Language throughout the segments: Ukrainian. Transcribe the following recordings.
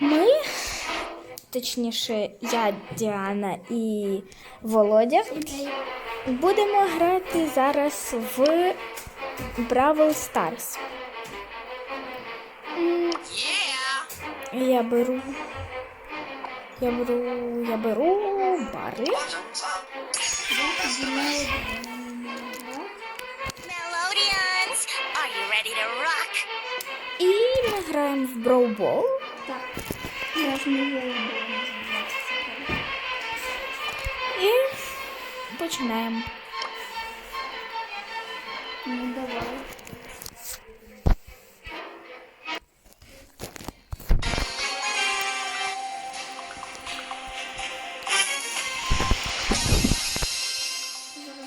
Ми, точніше, я, Діана і Володя, будемо грати зараз в Бравл Старс. Я беру. Я беру. Я беру Барлі. To rock? І ми граємо в Ball. Так. Я ж не виявила. І починаємо. Ну, давай.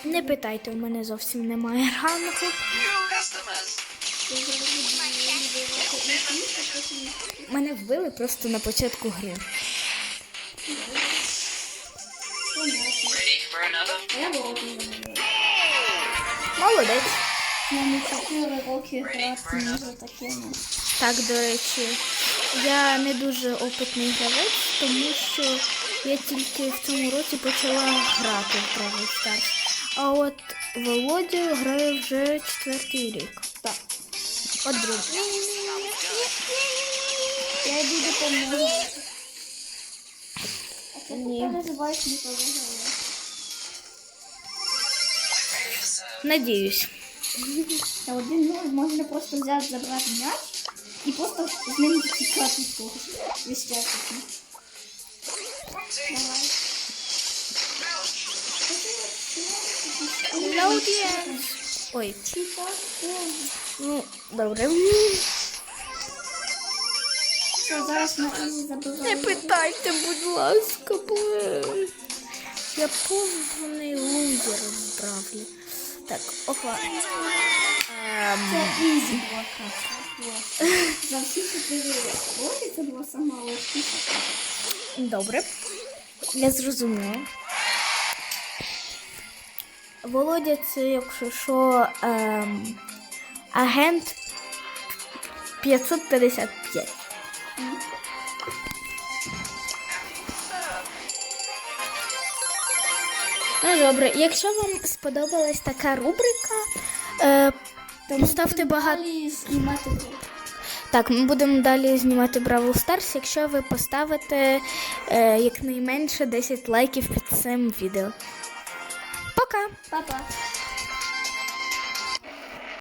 Не питайте, у мене зовсім немає рангу. Мене вбили просто на початку гри. Молодець. Не 4 роки грати не за. Так, до речі, я не дуже опитний гравець, тому що я тільки в цьому році почала грати в Бравл Старс. А от Володя грає вже четвертий рік. Так. От друзі. Я йду допомогу. А ти не переживаєш, не переживаєш. Надіюсь. Та один ноль можна просто взяти, забрати м'яч і просто з ним тікати з того. Весь час. такий. Давай. Ой, Чіпак. ну, добре. Що, зараз на Ізі Не питайте, будь ласка, бо я повний лузер в Бравлі. Так, опа. Ем, Це Ізі була каша. За всі чотири роки це була сама легкіша. Добре. Я зрозуміла. Володя, це, якщо що, ем, агент 555. Ну добре, якщо вам сподобалась така рубрика, е, ставте багато. Далі знімати гру. Так, ми будемо далі знімати Бравл Старс, якщо ви поставите е, якнайменше 10 лайків під цим відео. Пока! Па-па.